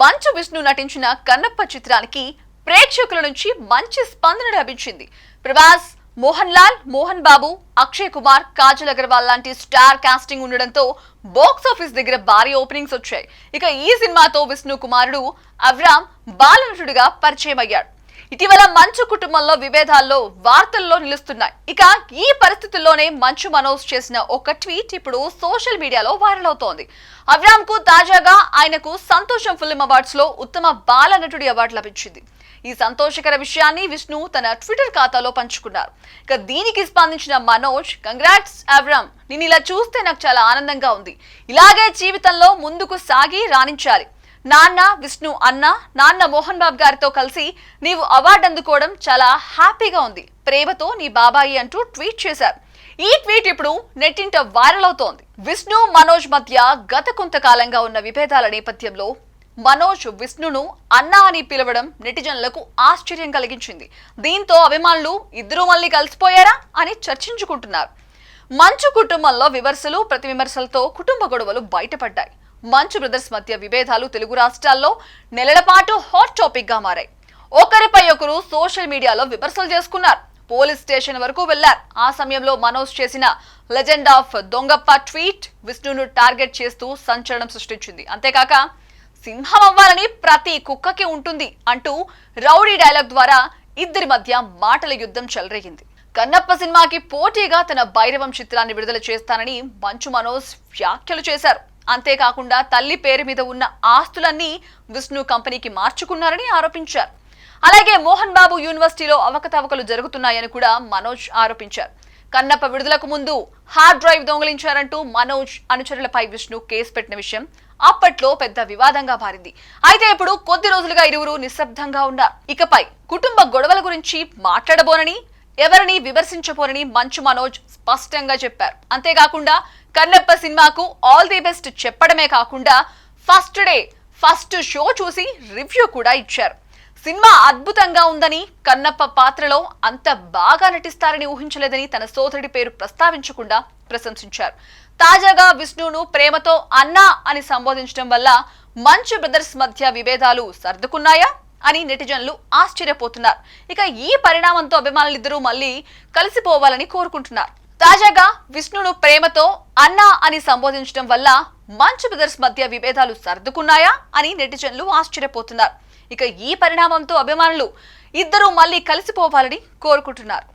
మంచు విష్ణు నటించిన కన్నప్ప చిత్రానికి ప్రేక్షకుల నుంచి మంచి స్పందన లభించింది. ప్రభాస్ మోహన్ లాల్ మోహన్ బాబు అక్షయ్ కుమార్ కాజల్ అగర్వాల్ లాంటి స్టార్ కాస్టింగ్ ఉండడంతో బాక్స్ ఆఫీస్ దగ్గర భారీ ఓపెనింగ్స్ వచ్చాయి. ఇక ఈ సినిమాతో విష్ణు కుమారుడు అవ్రామ్ బాలనటుడిగా పరిచయం అయ్యాడు ఇటీవల మంచు కుటుంబంలో విభేదాల్లో వార్తల్లో నిలుస్తున్నాయి. ఇక ఈ పరిస్థితుల్లోనే మంచు మనోజ్ చేసిన ఒక ట్వీట్ ఇప్పుడు సోషల్ మీడియాలో వైరల్ అవుతోంది. అవ్రామ్కు తాజాగా ఆయనకు సంతోషం ఫిల్మ్ అవార్డ్స్లో ఉత్తమ బాల నటుడి అవార్డు లభించింది. ఈ సంతోషకర విషయాన్ని విష్ణు తన ట్విట్టర్ ఖాతాలో పంచుకున్నారు. ఇక దీనికి స్పందించిన మనోజ్ కంగ్రాట్స్ అవ్రామ్ నేను ఇలా చూస్తే నాకు చాలా ఆనందంగా ఉంది. ఇలాగే జీవితంలో ముందుకు సాగి రాణించాలి. నాన్న విష్ణు అన్న నాన్న మోహన్ బాబు గారితో కలిసి నీవు అవార్డు అందుకోవడం చాలా హ్యాపీగా ఉంది. ప్రేమతో నీ బాబాయి అంటూ ట్వీట్ చేశారు. ఈ ట్వీట్ ఇప్పుడు నెట్టింట వైరల్ అవుతోంది. విష్ణు మనోజ్ మధ్య గత కొంతకాలంగా ఉన్న విభేదాల నేపథ్యంలో మనోజ్ విష్ణును అన్న అని పిలవడం నెటిజన్లకు ఆశ్చర్యం కలిగించింది. దీంతో అభిమానులు ఇద్దరూ మళ్ళీ కలిసిపోయారా అని చర్చించుకుంటున్నారు. మంచు కుటుంబంలో విమర్శలు ప్రతి విమర్శలతో కుటుంబ గొడవలు బయటపడ్డాయి. మంచు బ్రదర్స్ మధ్య విభేదాలు తెలుగు రాష్ట్రాల్లో నెలల పాటు హాట్ టాపిక్గా మారాయి. ఒకరిపై ఒకరు సోషల్ మీడియాలో విమర్శలు చేసుకున్నారు. పోలీస్ స్టేషన్ వరకు వెళ్ళారు. ఆ సమయంలో మనోజ్ చేసిన లెజెండ్ ఆఫ్ దొంగప్ప ట్వీట్ విష్ణును టార్గెట్ చేస్తూ సంచలనం సృష్టించింది. అంతేకాక సింహం అవ్వాలని ప్రతి కుక్కకి ఉంటుంది అంటూ రౌడీ డైలాగ్ ద్వారా ఇద్దరి మధ్య మాటల యుద్ధం చెలరేగింది. కన్నప్ప సినిమాకి పోటీగా తన భైరవం చిత్రాన్ని విడుదల చేస్తానని మంచు మనోజ్ వ్యాఖ్యలు చేశారు. అంతేకాకుండా తల్లి పేరు మీద ఉన్న ఆస్తులన్నీ విష్ణు కంపెనీకి మార్చుకున్నారని ఆరోపించారు. అలాగే మోహన్ బాబు యూనివర్సిటీలో అవకతవకలు జరుగుతున్నాయని కూడా మనోజ్ ఆరోపించారు. కన్నప్ప విడుదలకు ముందు హార్డ్ డ్రైవ్ దొంగిలించారంటూ మనోజ్ అనుచరులపై విష్ణు కేసు పెట్టిన విషయం అప్పట్లో పెద్ద వివాదంగా మారింది. అయితే ఇప్పుడు కొద్ది రోజులుగా ఇరువురు నిశ్శబ్దంగా ఉన్నారు. ఇకపై కుటుంబ గొడవల గురించి మాట్లాడబోనని ఎవరిని విమర్శించబోనని మంచు మనోజ్ స్పష్టంగా చెప్పారు. అంతేకాకుండా కన్నప్ప సినిమాకు ఆల్ ది బెస్ట్ చెప్పడమే కాకుండా ఫస్ట్ డే ఫస్ట్ షో చూసి రివ్యూ కూడా ఇచ్చారు. సినిమా అద్భుతంగా ఉందని కన్నప్ప పాత్రలో అంత బాగా నటిస్తారని ఊహించలేదని తన సోదరుడి పేరు ప్రస్తావించకుండా ప్రశంసించారు. తాజాగా విష్ణును ప్రేమతో అన్నా అని సంబోధించడం వల్ల మంచు బ్రదర్స్ మధ్య విభేదాలు సర్దుకున్నాయా అని నెటిజన్లు ఆశ్చర్యపోతున్నారు. ఇక ఈ పరిణామంతో అభిమానులిద్దరూ మళ్ళీ కలిసిపోవాలని కోరుకుంటున్నారు. తాజాగా విష్ణును ప్రేమతో అన్నా అని సంబోధించడం వల్ల మంచు బ్రదర్స్ మధ్య విభేదాలు సర్దుకున్నాయా అని నెటిజన్లు ఆశ్చర్యపోతున్నారు. ఇక ఈ పరిణామంతో అభిమానులు ఇద్దరూ మళ్ళీ కలిసిపోవాలని కోరుకుంటున్నారు.